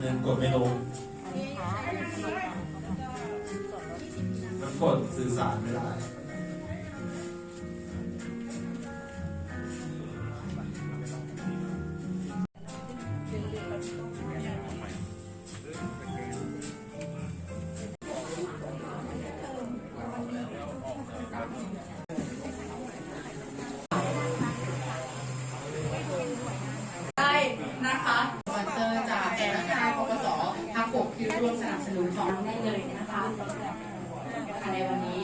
หนึ่งกดเมนูแล้วกดสื่อสารไม่ได้ได้นะคะสปอนเซอร์จากแกนนายปปสทางปกที่ร่วม องได้เลยนะคะในวันนี้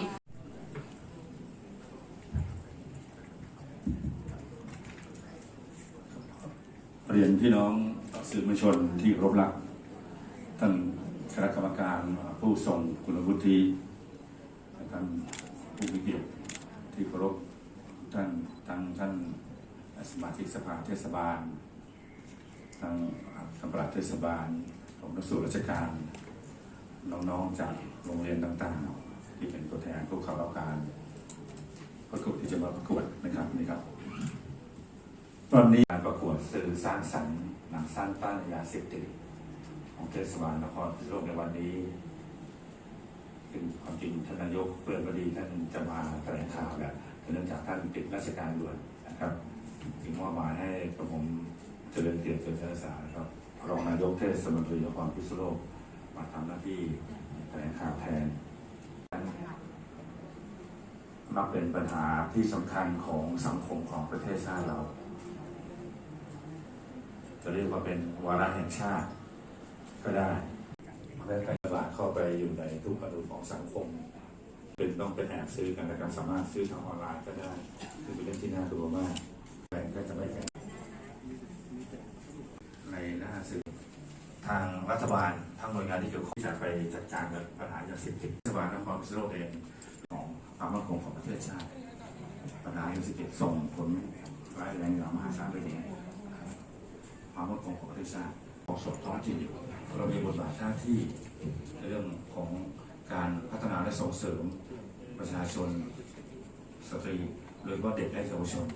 เรียนพี่น้องสื่อมวลชนที่ครบรักท่านคณะกรรมการผู้ทรงคุณวุฒิท่านผู้มีเกียรติที่เคารพท่านทั้งท่านสมาชิกสภาเทศบาลทั้งท่านปลัดเทศบาลผมนักสู่ราชการ น้องๆจากโรงเรียนต่างๆ ที่เป็นตัวแทนผู้เข้ารับการประกวดที่จะมาประกวดนะครับนี่ครับ ตอนนี้การประกวดสื่อสร้างสรรค์หนังสั้นต้านยาเสพติดของเทศบาลนครพิษณุโลกในวันนี้ซึ่งความจริงท่านนายกเปิดบดีท่านจะมาแถลงข่าวแหละเนื่องจากท่านติดราชการด่วนนะครับจึงมอบหมายให้กระผมเจริญเกียรติเจริญศาสตร์ครับรองนายกเทศมนตรีนครพิษณุโลก มาทำหน้าที่แถลงข่าวแทนนับเป็นปัญหาที่สำคัญของสังคมของประเทศชาติเรา จะเรียกว่าเป็นวาระแห่งชาติ ก็ได้และการตลาดเข้าไปอยู่ในทุกอนุของสังคม เป็นต้องเป็นแอบซื้อกันและการสามารถซื้อทางออนไลน์ก็ได้ซึ่งเป็นเรื่องที่น่ากลัวมากแบ่งก็จะไม่แข่งในหน้าสื่อ ทางรัฐบาลทั้งหน่วยงานที่เกี่ยวข้องจะไปจัดการกับปัญหายาเสพติดรัฐบาลนครพิษณุโลกเองของความมั่นคงของประเทศชาติปัญหายาเสพติดส่งผลร้ายแรงอย่างมหาศาลไปถึงความมั่นคงของประเทศชาติของสดท้องถิ่นเรามีบทบาทหน้าที่ในเรื่องของการพัฒนาและส่งเสริมประชาชนสตรีโดยเฉพาะเด็กและเยาวชน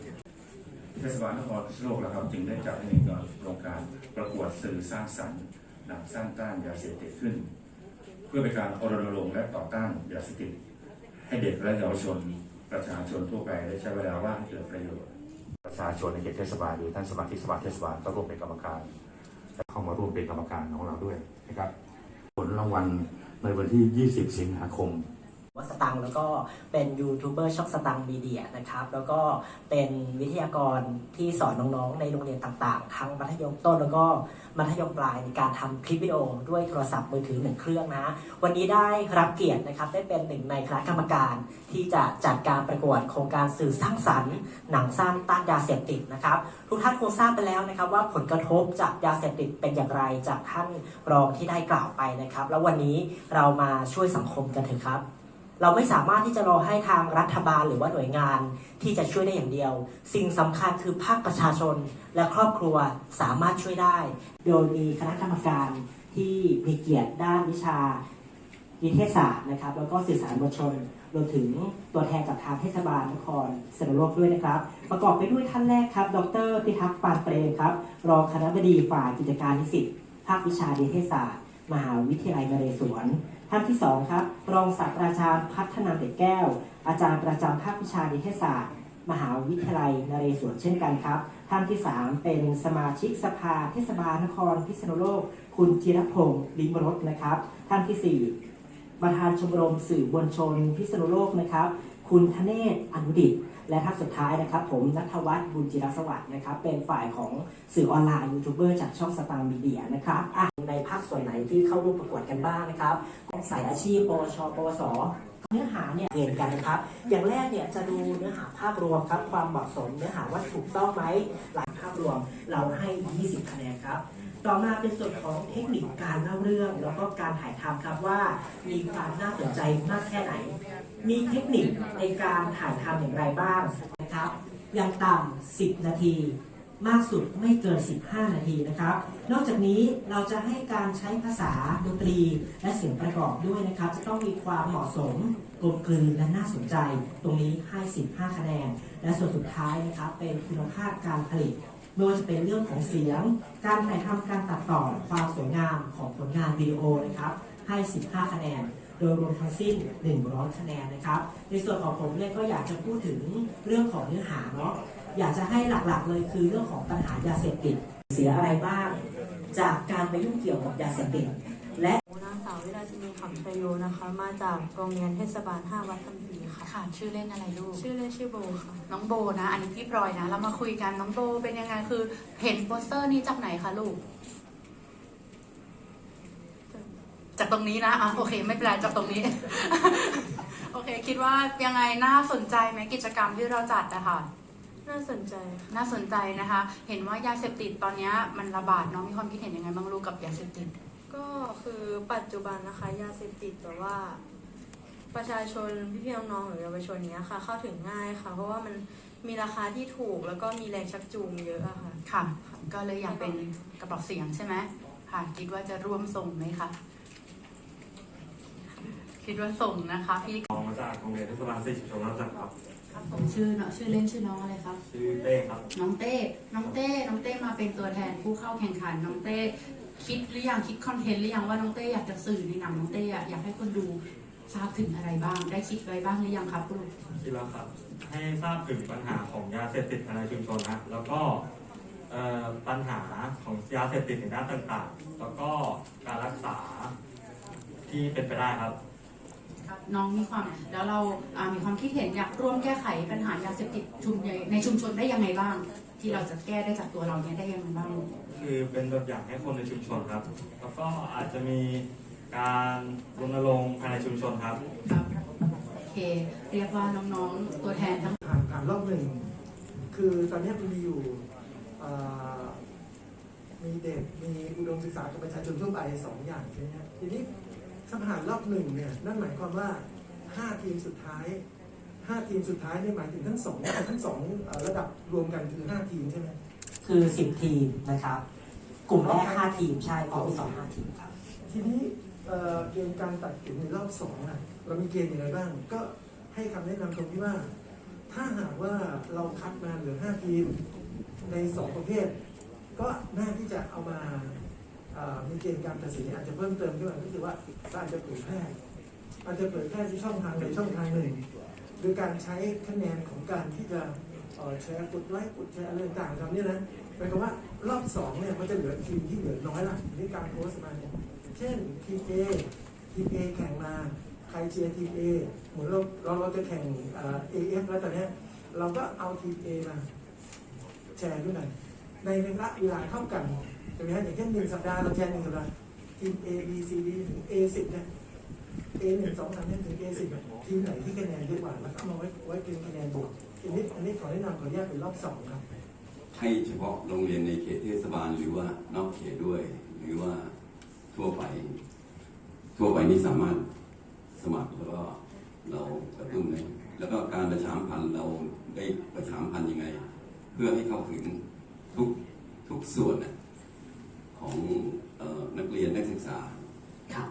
เทศบาลนครพิษณุโลกนะครับจึงได้จัดให้มีการโครงการประกวดสื่อสร้างสรรค์ นังสร้างต้านยาเสพติดขึ้น เพื่อเป็นการรณรงค์และต่อต้านยาเสพติดให้เด็กและเยาวชนประชาชนทั่วไปได้ใช้เวลาว่างเกิดประโยชน์ประชาชนในเขตเทศบาลหรือท่านสมาชิกสภาเทศบาลก็ร่วมเป็นกรรมการและเข้ามาร่วมเป็นกรรมการของเราด้วยนะครับ ผลรางวัลในวันที่ 20 สิงหาคม วสตังค์แล้วก็เป็นยูทูบเบอร์ช่องสตังค์มีเดียนะครับ แล้วก็เป็นวิทยากรที่สอนน้องๆ ในโรงเรียนต่างๆ ทั้งมัธยมต้นแล้วก็มัธยมปลายในการทำคลิปวิดีโอด้วยโทรศัพท์มือถือหนึ่งเครื่องนะ วันนี้ได้รับเกียรตินะครับได้เป็นหนึ่งในคณะกรรมการที่จะจัดการประกวดโครงการสื่อสร้างสรรค์ หนังสั้นต้านยาเสพติดนะครับ ทุกท่านคงทราบไปแล้วนะครับ ว่าผลกระทบจากยาเสพติดเป็นอย่างไรจากท่านรองที่ได้กล่าวไปนะครับ แล้ววันนี้เรามาช่วยสังคมกันเถอะครับ เราไม่สามารถที่จะรอให้ทางรัฐบาลหรือว่าหน่วยงานที่จะช่วยได้อย่างเดียว สิ่งสำคัญคือภาคประชาชนและครอบครัวสามารถช่วยได้ โดยมีคณะกรรมการที่มีเกียรติด้านวิชานิเทศศาสตร์นะครับ แล้วก็สื่อสารมวลชนรวมถึงตัวแทนจากทางเทศบาลนครสนุโลกด้วยนะครับ ประกอบไปด้วยท่านแรกครับ ดรพิทักษ์ปานเปรมครับ รองคณะบดีฝ่ายกิจการนิสิตภาควิชานิเทศศาสตร์ มหาวิทยาลัยนเรศวร ท่านที่สองครับ รองศาสตราจารย์พัฒนาเด็กแก้ว อาจารย์ประจำภาควิชานิเทศศาสตร์ มหาวิทยาลัยนเรศวรเช่นกันครับ ท่านที่สามเป็นสมาชิกสภาเทศบาลนครพิษณุโลก คุณจิรพงศ์ลิมรสนะครับ ท่านที่สี่ประธานชมรมสื่อมวลชนพิษณุโลกนะครับ คุณธเนศอนุดิต และท่านสุดท้ายนะครับ ผมนัทวัฒน์บุญจิรสวัสดิ์นะครับ เป็นฝ่ายของสื่อออนไลน์ยูทูบเบอร์จากช่องสตาร์มีเดียนะครับอะ ในภาคส่วนไหนที่เข้าร่วมประกวดกันบ้างนะครับของสายอาชีพปวชปวสเนื้อหาเนี่ยเรียนกันนะครับ อย่างแรกเนี่ยจะดูเนื้อหาภาพรวมครับ ความเหมาะสมเนื้อหาว่าถูกต้องไหมหลักภาพรวมเราให้ 20 คะแนนครับ ต่อมาเป็นส่วนของเทคนิคการเล่าเรื่อง แล้วก็การถ่ายทำครับว่ามีความน่าสนใจมากแค่ไหน มีเทคนิคในการถ่ายทำอย่างไรบ้างนะครับ อย่างต่ำ10 นาที มากสุดไม่เกิน 15 นาทีนะครับ นอกจากนี้เราจะให้การใช้ภาษาดนตรีและเสียงประกอบด้วยนะครับ จะต้องมีความเหมาะสมกลมกลืนและน่าสนใจ ตรงนี้ให้ 15 คะแนน และส่วนสุดท้ายนะครับเป็นคุณภาพการผลิตไม่ว่าจะเป็นเรื่องของเสียง การถ่ายทำการตัดต่อความสวยงามของผลงานวิดีโอนะครับให้ 15 คะแนนโดยรวมทั้งสิ้น 100 คะแนนนะครับ ในส่วนของผมเนี่ยก็อยากจะพูดถึงเรื่องของเนื้อหาเนาะ อยากจะให้หลักๆเลยคือเรื่องของปัญหายาเสพติด เสียอะไรบ้าง จากการไปยุ่งเกี่ยวกับยาเสพติด และนางสาววิราชินีขำชัยโยนะคะ มาจากโรงเรียนเทศบาล 5 วัดคำพีค่ะ ค่ะ ชื่อเล่นอะไรลูก ชื่อเล่นชื่อโบค่ะ น้องโบนะ อันนี้พี่พลอยนะ เรามาคุยกันน้องโบเป็นยังไงคือเห็นโปสเตอร์นี้จากไหนคะลูก จากตรงนี้นะอะโอเค ไม่เป็นไรจากตรงนี้ โอเค คิดว่ายังไงน่าสนใจไหมกิจกรรมที่เราจัดนะคะ น่าสนใจค่ะน่าสนใจนะคะ เห็นว่ายาเสพติดตอนเนี้ยมันระบาดเน้องมีความคิดเห็นยังไงบ้างลูกกับยาเสพติด ก็คือปัจจุบันนะคะยาเสพติดแบบว่า ประชาชนพี่ๆน้องๆหรือเยาวชนเนี้ยค่ะ เข้าถึงง่ายค่ะ เพราะว่ามันมีราคาที่ถูกแล้วก็มีแรงชักจูงเยอะอะค่ะ ค่ะ ก็เลยอยากเป็นกระบอกเสียงใช่ไหมค่ะ คิดว่าจะร่วมส่งไหมคะ คิดว่าส่งนะคะพี่ออกมาจากโรงเรียนเทศบาลสี่ชุมชนรับจักครับ ครับผมชื่อเนาะชื่อเล่นชื่อน้องอะไรครับ ชื่อเต้ครับ น้องเต้ น้องเต้ น้องเต้มาเป็นตัวแทนผู้เข้าแข่งขัน น้องเต้ คิดหรือยังคิดคอนเทนต์หรือยังว่าน้องเต้อยากจะสื่อในหนังน้องเต้อะอยากให้คนดูทราบถึงอะไรบ้าง ได้คิดไว้บ้างหรือยังครับลูกคิดแล้วครับ ให้ทราบถึงปัญหาของยาเสพติดภายในชุมชนนะแล้วก็เอ่อปัญหาของยาเสพติดในด้านต่างๆ แล้วก็การรักษาที่เป็นไปได้ครับครับ น้องมีความแล้วเราอ่ามีความคิดเห็นอยากร่วมแก้ไขปัญหายาเสพติดชุมในในชุมชนได้ยังไงบ้าง ที่เราจะแก้ได้จากตัวเราเนี่ยได้ยังไงบ้างลูกคือเป็นแบบอย่างให้คนในชุมชนครับ แล้วก็อาจจะมีการรณรงค์ภายในชุมชนครับ ครับโอเคเรียกว่าน้องๆตัวแทนทั้ง ผ่านผ่านรอบหนึ่งคือตอนนี้มันมีอยู่เอ่อมีเด็กมีอุดมศึกษากับประชาชนทั่วไปสองอย่างใช่ไหมครับทีนี้ ถ้าผ่านรอบหนึ่งเนี่ยนั่นหมายความว่าห้าทีมสุดท้ายห้าทีมสุดท้ายเนี่ยหมายถึงทั้งสองทั้งสองเอ่อระดับรวมกันคือห้าทีมใช่ไหมคือ 10 ทีมนะครับ กลุ่มแรก5ทีมใช่กลุ่มที่สอง5ทีมครับ ทีนี้เอ่อเกณฑ์การตัดสินในรอบสองอะเรามีเกณฑ์อย่างไรบ้าง ก็ให้คำแนะนำตรงที่ว่า ถ้าหากว่าเราคัดมาเหลือห้าทีมในสองประเภท ก็น่าที่จะเอามาเอ่อ มีเกณฑ์การตัดสินอาจจะเพิ่มเติมขึ้นมาก็คือว่าเราอาจจะเผยแพร่อาจจะเผยแพร่ที่ช่องทางใดช่องทางหนึ่งโดยการใช้คะแนนของการที่จะแชร์กดไลค์กดแชร์อะไรต่างๆทำเนี่ยนะหมายความว่ารอบสองเนี่ยมันจะเหลือทีมที่เหลือน้อยละในการโพสต์มาเนี่ยเช่นทีม A ทีม A แข่งมาใครเชียร์ทีม A เหมือนเราเราเราจะแข่งเอ่อ AF แล้วตอนนี้เราก็เอาทีม A มาแชร์ด้วยกัน ในระยะเวลาเท่ากันใช่ไหมฮะอย่างเช่นหนึ่งสัปดาห์เราแชร์หนึ่งสัปดาห์ทีม A B C D ถึง A สิบเนี่ย A หนึ่งสองสามเนี่ยถึง A สิบทีมไหนที่คะแนนเยอะกว่าแล้วก็มาไว้ไว้เป็นคะแนนบวกอันนี้อันนี้ขอแนะนำขออนุญาตเป็นรอบสองครับ ให้เฉพาะโรงเรียนในเขตเทศบาลหรือว่านอกเขตด้วย หรือว่าทั่วไป ทั่วไปนี่สามารถสมัครแล้วก็เรากระตุ้นเลยแล้วก็การประชามพันธ์เราได้ประชามพันธ์ยังไง เพื่อให้เข้าถึง ทุกทุกส่วนน่ะของเออนักเรียนนักศึกษาครับ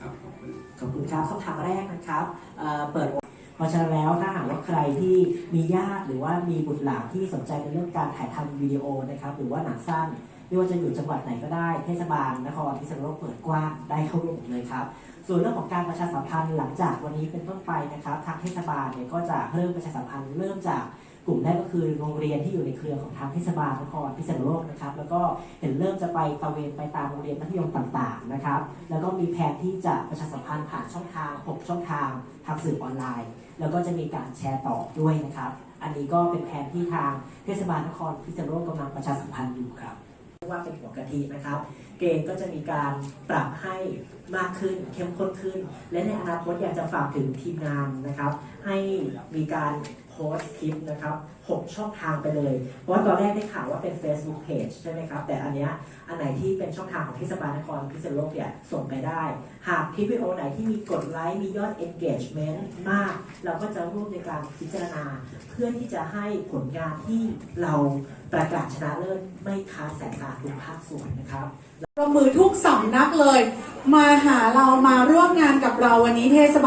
ครับขอบคุณขอบคุณครับช่องทางแรกนะครับเอ่อเปิดเพราะฉะนั้นแล้วถ้าหากว่าใครที่มีญาติหรือว่ามีบุตรหลานที่สนใจในเรื่องการถ่ายทำวิดีโอนะครับหรือว่าหนังสั้นไม่ว่าจะอยู่จังหวัดไหนก็ได้เทศบาลนครพิษณุโลกเปิดกว้างได้เข้าร่วมหมดเลยครับส่วนเรื่องของการประชาสัมพันธ์หลังจากวันนี้เป็นต้นไปนะครับ ทางเทศบาลเนี่ยก็จะเริ่มประชาสัมพันธ์เริ่มจาก กลุ่มแรกก็คือโรงเรียนที่อยู่ในเครือของทางเทศบาลนครพิษณุโลกนะครับ แล้วก็เห็นเริ่มจะไปตระเวนไปตามโรงเรียนมัธยมต่างๆนะครับ แล้วก็มีแผนที่จะประชาสัมพันธ์ผ่านช่องทาง 6 ช่องทางทางสื่อออนไลน์ แล้วก็จะมีการแชร์ต่อด้วยนะครับ อันนี้ก็เป็นแผนที่ทางเทศบาลนครพิษณุโลกกำลังประชาสัมพันธ์อยู่ครับเรียกว่าเป็นหัวกะทินะครับ เกณฑ์ก็จะมีการปรับให้มากขึ้นเข้มข้นขึ้น และในอนาคตอยากจะฝากถึงทีมงานนะครับ ให้มีการ โพสต์คลิปนะครับ 6 ช่องทางไปเลย เพราะว่าตอนแรกได้ข่าวว่าเป็น Facebook Page ใช่ไหมครับ แต่อันเนี้ยอันไหนที่เป็นช่องทางของเทศบาลนครพิษณุโลกเนี่ยส่งไปได้ หากคลิปวิดีโอไหนที่มีกดไลค์มียอด engagement มาก เราก็จะร่วมในการพิจารณา เพื่อที่จะให้ผลงานที่เราประกาศชนะเลิศไม่ค้าสายตาทุกภาคส่วนนะครับ ประมือทุกสำนักเลย มาหาเรามาร่วมงานกับเราวันนี้เทศบาล